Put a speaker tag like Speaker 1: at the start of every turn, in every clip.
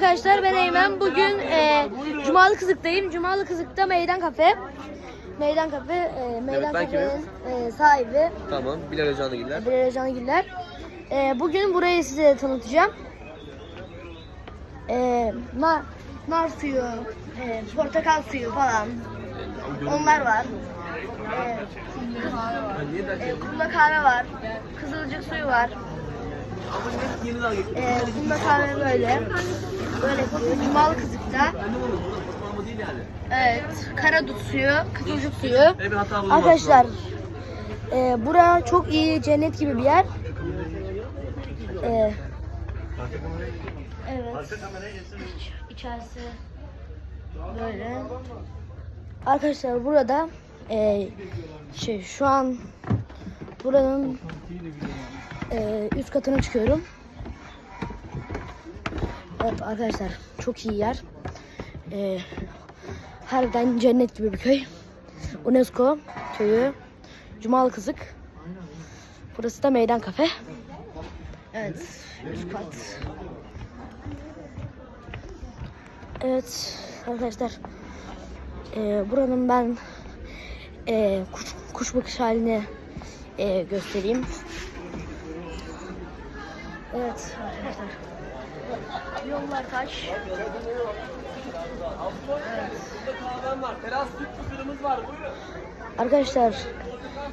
Speaker 1: arkadaşlar ben Eymen. Bugün e, Cumalı Kızık'tayım. Cumalı Kızık'ta Meydan Kafe. Meydan Kafe, e, Meydan
Speaker 2: ben
Speaker 1: Kafe'nin e, sahibi
Speaker 2: Tamam. Bilal Hoca'na giller.
Speaker 1: Bilal Cangiller. E, bugün burayı size tanıtacağım. E, nar, nar suyu, e, portakal suyu falan. Onlar var. E, e, kumda kahve var. Kızılcık suyu var. E, kumda kahve böyle. Böyle. Cumalı Kızık'ta. Evet. Karadut suyu, kızılcık suyu. Arkadaşlar e, bura çok iyi cennet gibi bir yer. E, evet. İç- İçerisi böyle. Arkadaşlar burada e, şey şu an buranın e, üst katına çıkıyorum. Evet arkadaşlar çok iyi yer. E, harbiden cennet gibi bir köy. UNESCO köyü. Cumalı Kızık. Burası da meydan kafe. Evet, üst kat. Evet arkadaşlar. eee, buranın ben eee, kuş, kuş bakış halini eee, göstereyim. Evet arkadaşlar. Yollar taş.
Speaker 2: Buyurun.
Speaker 1: Arkadaşlar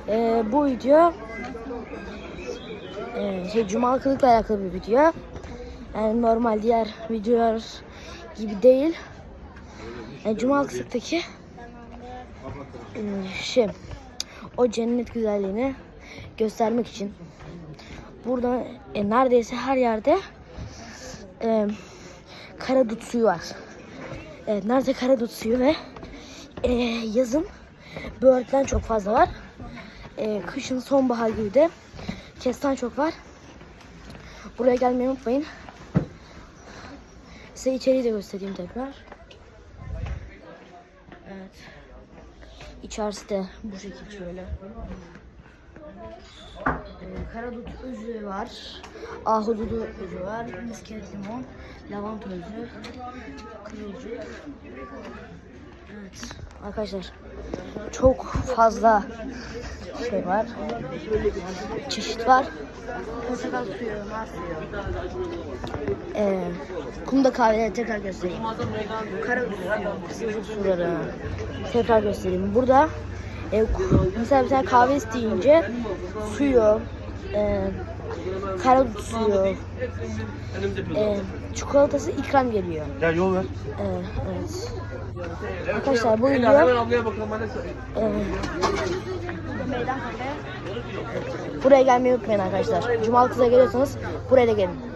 Speaker 1: eee, bu video eee, şey Cumalı Kılık'la alakalı bir video. Yani normal diğer videolar gibi değil. Yani Cumalı Kılık'taki eee, şey o cennet güzelliğini göstermek için. Burada e, neredeyse her yerde eee karadut suyu var. Evet, nerede karadut suyu ve eee, yazın böğürtlen çok fazla var. Eee, kışın sonbahar gibi de kestan çok var. Buraya gelmeyi unutmayın. Size içeriği de göstereyim tekrar. Evet. İçerisi de bu şekilde şöyle. Ee, karadut özü var. Ahududu özü var. Misket limon. Lavanta özü. Kızılcık. Evet. Arkadaşlar çok fazla şey var. Çeşit var. Portakal suyu, nar suyu. Ee, kumda kahveleri tekrar göstereyim. Karadut suyu, kızılcık suları tekrar göstereyim. Burada e, mesela bir tane kahve isteyince suyu, e, karadut suyu, e, çikolatası ikram geliyor.
Speaker 2: Ya yol ver.
Speaker 1: E, evet. Arkadaşlar bu video
Speaker 2: söyleyeyim.
Speaker 1: Buraya gelmeyi unutmayın arkadaşlar. Cumalı kıza geliyorsanız buraya da gelin.